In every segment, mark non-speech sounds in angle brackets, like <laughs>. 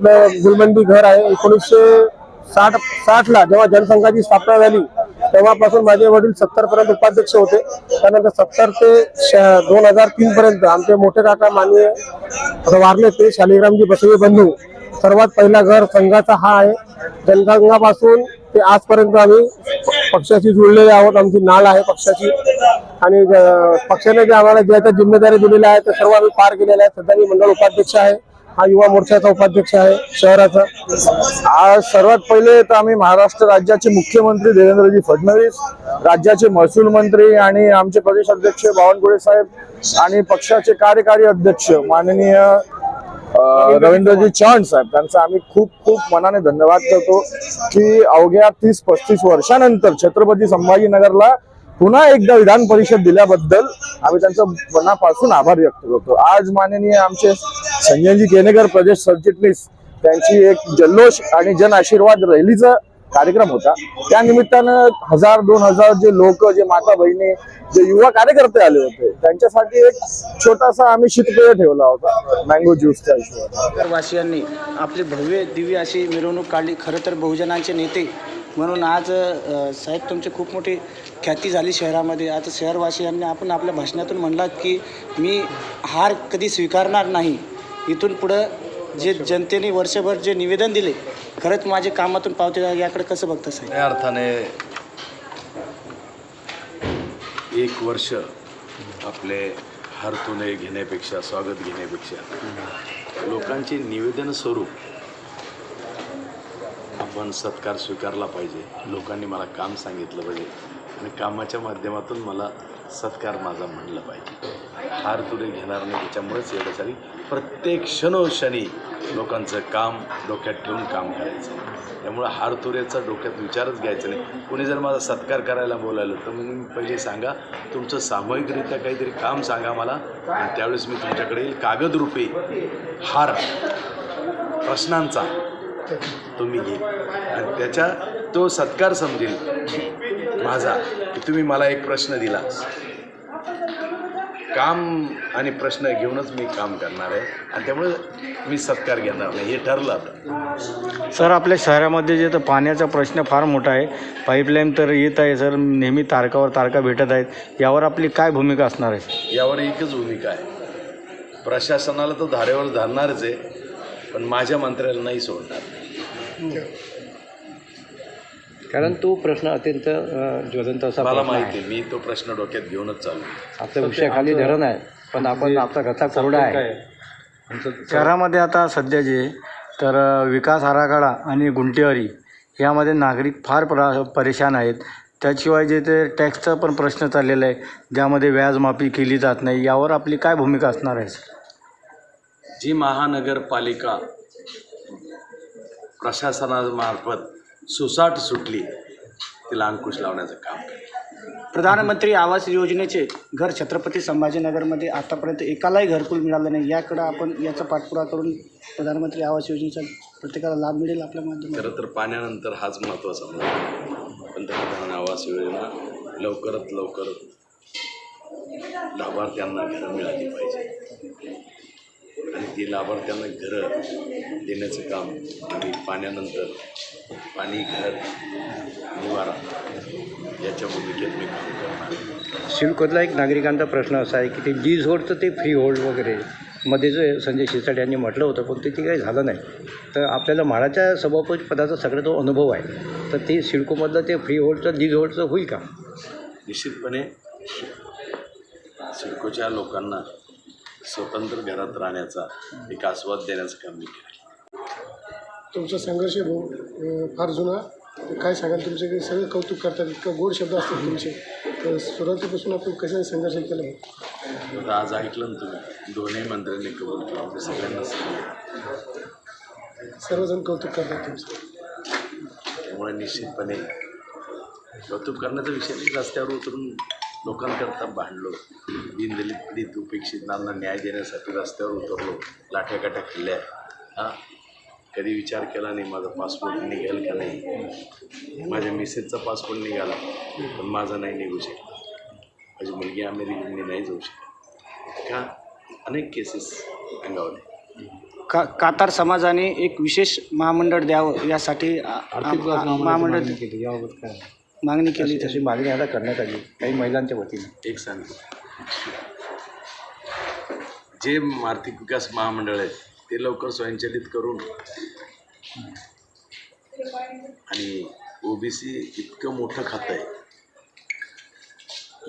आपलं गुलमंदी घर आहे. एकोणीसशे साठ साठ ला जेव्हा जनसंघाची स्थापना झाली तेव्हापासून माझे वडील सत्तर पर्यंत उपाध्यक्ष होते. त्यानंतर सत्तर ते दोन हजार तीन पर्यंत आमचे मोठे काका माननीय वारले ते शालिग्रामजी बसवे बंधू. सर्वात पहिला घर संघाचा हा आहे. जनसंघापासून ते आजपर्यंत आम्ही पक्षाशी जुळलेले आहोत. आमची नाळ आहे पक्षाची. आणि पक्षाने जे आम्हाला ज्या जिम्मेदारी दिलेल्या आहेत त्या सर्व आम्ही पार केलेल्या आहेत. सध्या मी मंडळ उपाध्यक्ष आहे. हा युवा मोर्चाचा उपाध्यक्ष आहे शहराचा. आज सर्वात पहिले तर आम्ही महाराष्ट्र राज्याचे मुख्यमंत्री देवेंद्रजी फडणवीस राज्याचे महसूल मंत्री आणि आमचे प्रदेश अध्यक्ष बावनकुळे साहेब आणि पक्षाचे कार्यकारी अध्यक्ष माननीय रवींद्रजी चव्हाण साहेब. त्यांचा आम्ही खूप खूप मनाने धन्यवाद करतो की अवघ्या तीस पस्तीस वर्षानंतर छत्रपती संभाजीनगरला पुन्हा एकदा विधान परिषद दिल्याबद्दल आम्ही त्यांचं मनापासून आभार व्यक्त करतो. आज माननीय आमचे संजयजी केनेकर प्रदेश सरचिटणीस. त्यांची एक जल्लोष आणि जन आशीर्वाद रॅलीचा कार्यक्रम होता. त्या निमित्तानं हजार दोन हजार जे लोक जे माता बहिणी जे युवा कार्यकर्ते आले होते त्यांच्यासाठी एक छोटासा आम्ही शीतपेय ठेवला होता मँगो ज्यूसच्या हिशोबाने. वासियांनी आपली भव्य दिव्य अशी मिरवणूक काढली. खरं तर बहुजनांचे नेते म्हणून आज साहेब तुमची खूप मोठी ख्याती झाली शहरामध्ये. आता शहरवासियांनी आपण आपल्या भाषणातून म्हणलात की मी हार कधी स्वीकारणार नाही. इथून पुढं जे जनतेने वर्षभर जे निवेदन दिले खरंच माझे कामातून पावते याकडे कसं बघता साहेब? या अर्थाने एक वर्ष आपले हरतुने घेण्यापेक्षा स्वागत घेण्यापेक्षा लोकांचे निवेदन स्वरूप आपण सत्कार स्वीकारला पाहिजे. लोकांनी मला काम सांगितलं पाहिजे. आणि कामाच्या माध्यमातून मला सत्कार माझा म्हणलं पाहिजे. हार तुरे घेणार नाही त्याच्यामुळेच एवढं सारी प्रत्येक क्षणोक्षणी लोकांचं काम डोक्यात ठेवून काम करायचं. त्यामुळं हार तुरेचा डोक्यात विचारच घ्यायचा नाही. कोणी जर माझा सत्कार करायला बोलायलं तर मग मी पहिले सांगा तुमचं सामूहिकरित्या काहीतरी काम सांगा मला आणि त्यावेळेस मी तुमच्याकडे येईल. कागदरूपी हार प्रश्नांचा तुम्ही घे. आणि त्याच्या तो सत्कार समजेल माझा. की तुम्ही मला एक प्रश्न दिला. काम आणि प्रश्न घेऊनच मी काम करणार आहे. आणि त्यामुळे मी सत्कार घेणार नाही. हे ठरलं आता. सर आपल्या शहरामध्ये जे तर पाण्याचा प्रश्न फार मोठा आहे. पाईपलाईन तर येत आहे सर. नेहमी तारकावर तारका भेटत आहेत. यावर आपली काय भूमिका असणार आहे? यावर एकच भूमिका आहे. प्रशासनाला तो धारेवर धरणारच आहे. पण माझ्या मंत्र्याला नाही सोडणार. कारण तो प्रश्न अत्यंत ज्वलंत असा मला माहिती मी तो प्रश्न डोक्यात घेऊनच चालू आहे. आपल्या विषयाखाली धरण आहे पण आपण आपला कथा कोरडा आहे. शहरामध्ये आता सध्या जे तर विकास आराखडा आणि गुंटेवारी यामध्ये नागरिक फार प्रा परेशान आहेत. त्याशिवाय जे ते टॅक्सचा पण प्रश्न चाललेला आहे ज्यामध्ये व्याजमाफी केली जात नाही यावर आपली काय भूमिका असणार आहे जी महानगरपालिका प्रशासनामार्फत सुसाट सुटली. तिला अंकुश लावण्याचं काम प्रधानमंत्री आवास योजनेचे घर छत्रपती संभाजीनगरमध्ये आतापर्यंत एकालाही घरकुल मिळालं नाही. याकडं आपण याचा पाठपुरावा करून प्रधानमंत्री आवास योजनेचा प्रत्येकाला लाभ मिळेल आपल्या माध्यमातून. खरं तर पाण्यानंतर हाच महत्त्वाचा मुद्दा पंतप्रधान आवास योजना लवकरात लवकर लाभार्थ्यांना घरं मिळाली पाहिजे. आणि ती लाभार्थ्यांना घरं देण्याचं काम आम्ही पाण्यानंतर पाणी घर निवारा याच्या भूमिकेत मी काम करणार. सिडकोतला एक नागरिकांचा प्रश्न असा आहे की ते लीज होल्डचं ते फ्री होल्ड वगैरे. मध्ये जे संजय शिरसाट यांनी म्हटलं होतं पण ते काही झालं नाही. तर आपल्याला म्हाडाच्या सभापती पदाचा सगळा तो अनुभव आहे. तर ते सिडकोमधलं ते फ्री होल्डचं लीज होल्डचं होईल का? निश्चितपणे सिडकोच्या लोकांना स्वतंत्र घरात राहण्याचा एक आस्वाद देण्याचं काम मी केलं. तुमचा संघर्ष भाऊ फार जुना. काय सांगाल? तुमचे सगळे कौतुक करतात. इतकं गोड शब्द असतात तुमचे. तर सुरुवातीपासून आपण कसं संघर्ष केलं भाऊ? आता आज ऐकलं ना तुम्ही? दोन्ही मंत्र्यांनी कबूल केलं. मी सगळ्यांना सर्वजण कौतुक करतात तुमचं. त्यामुळे निश्चितपणे कौतुक करण्याचा विषय नाही. रस्त्यावर उतरून लोकांकरता भांडलो. दीनदलित पीडित उपेक्षितांना न्याय देण्यासाठी रस्त्यावर उतरलो. लाठ्याकाठ्या खाल्ल्या हां? कधी विचार केला नाही माझा पासपोर्ट निघेल का नाही? माझ्या मिसेसचा पासपोर्ट निघाला पण माझा नाही निघू शकला. माझी मुलगी अमेरिकेने नाही जाऊ शकत का? अनेक केसेस अंगावर का कातार समाजाने एक विशेष महामंडळ द्यावं यासाठी महामंडळ केली. याबाबत काय? मागणी केली तशी मागणी आता करण्यात आली. काही महिलांच्या वतीने. एक सांगतो. जे आर्थिक विकास महामंडळ आहेत ते लवकर स्वयंचलित करून आणि ओबीसी इतकं मोठं खातं आहे.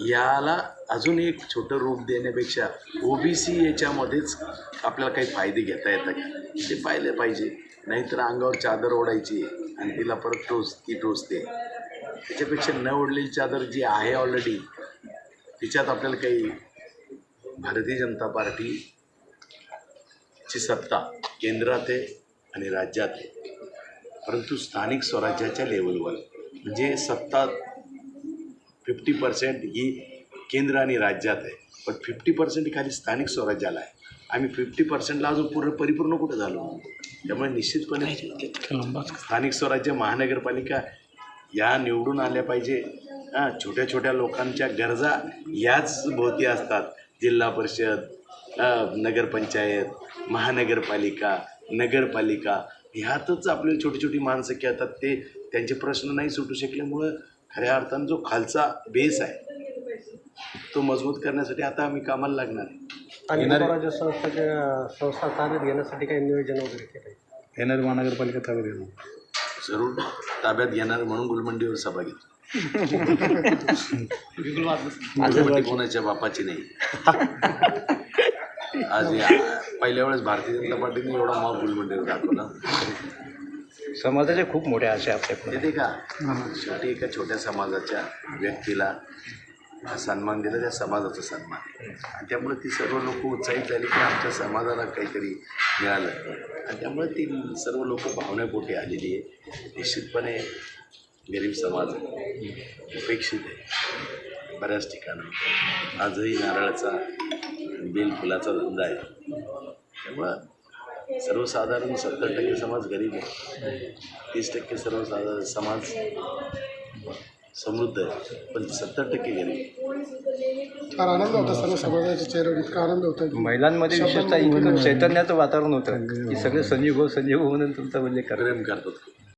याला अजून एक छोटं रूप देण्यापेक्षा ओबीसी याच्यामध्येच आपल्याला काही फायदे घेता येतात. का ते पाहिले पाहिजे. नाहीतर अंगावर चादर ओढायची आणि तिला परत टोच ती टोचते. त्याच्यापेक्षा न ओढलेली चादर जी आहे ऑलरेडी तिच्यात आपल्याला काही भारतीय जनता पार्टी पार्टीची सत्ता केंद्रात आहे आणि राज्यात आहे. परंतु स्थानिक स्वराज्याच्या लेवलवर म्हणजे सत्ता फिफ्टी पर्सेंट ही केंद्र आणि राज्यात आहे. पण फिफ्टी पर्सेंट खाली स्थानिक स्वराज्याला आहे. आम्ही फिफ्टी पर्सेंटला अजून पूर्ण परिपूर्ण कुठं झालो? त्यामुळे निश्चितपणे स्थानिक स्वराज्य महानगरपालिका या निवडून आल्या पाहिजे. हां छोट्या छोट्या लोकांच्या गरजा याच भोवती असतात. जिल्हा परिषद नगरपंचायत महानगरपालिका नगरपालिका ह्यातच आपले छोटी छोटी माणसं खेळतात. ते त्यांचे प्रश्न नाही सुटू शकल्यामुळं खऱ्या अर्थानं जो खालचा बेस आहे तो मजबूत करण्यासाठी आता आम्ही कामाला लागणार आहे. आणि स्वराज्य संस्थाच्या संस्था ताब्यात घेण्यासाठी काही नियोजन वगैरे केलं येणारी महानगरपालिका ताब्यात घेणार. जरूर. ताब्यात घेणार म्हणून गुलमंडीवर सभा घेतली. <laughs> गुलमंडी कोणाच्या बापाची नाही. <laughs> आज या पहिल्या वेळेस भारतीय जनता पार्टीने एवढा मॉब गुलमंडीवर दाखवला समाजाच्या खूप मोठ्या आशा आपल्याकडे येते का? शेवटी एका छोट्या समाजाच्या व्यक्तीला सन्मान दिला त्या समाजाचा सन्मान. आणि त्यामुळे ती सर्व लोक उत्साहित झाली की आमच्या समाजाला काहीतरी मिळालं. आणि त्यामुळे ती सर्व लोक भावनेपोटी आलेली आहे. निश्चितपणे गरीब समाज उपेक्षित आहे. बऱ्याच ठिकाणी आजही नारळाचा आणि बेलफुलाचा धंदा आहे. त्यामुळं सर्वसाधारण सत्तर टक्के समाज गरीब आहे. तीस टक्के सर्वसाधारण समाज समृद्ध आहे. पण सत्तर टक्के गरीब. फार आनंद होता सर्व समाजाच्या चेहऱ्यावर इतका आनंद होता महिलांमध्ये विशेषतः इतकं चैतन्याचं वातावरण होतं. की सगळे संजीव हो संजीव हो म्हणून तुमचं म्हणजे प्रेम करतात.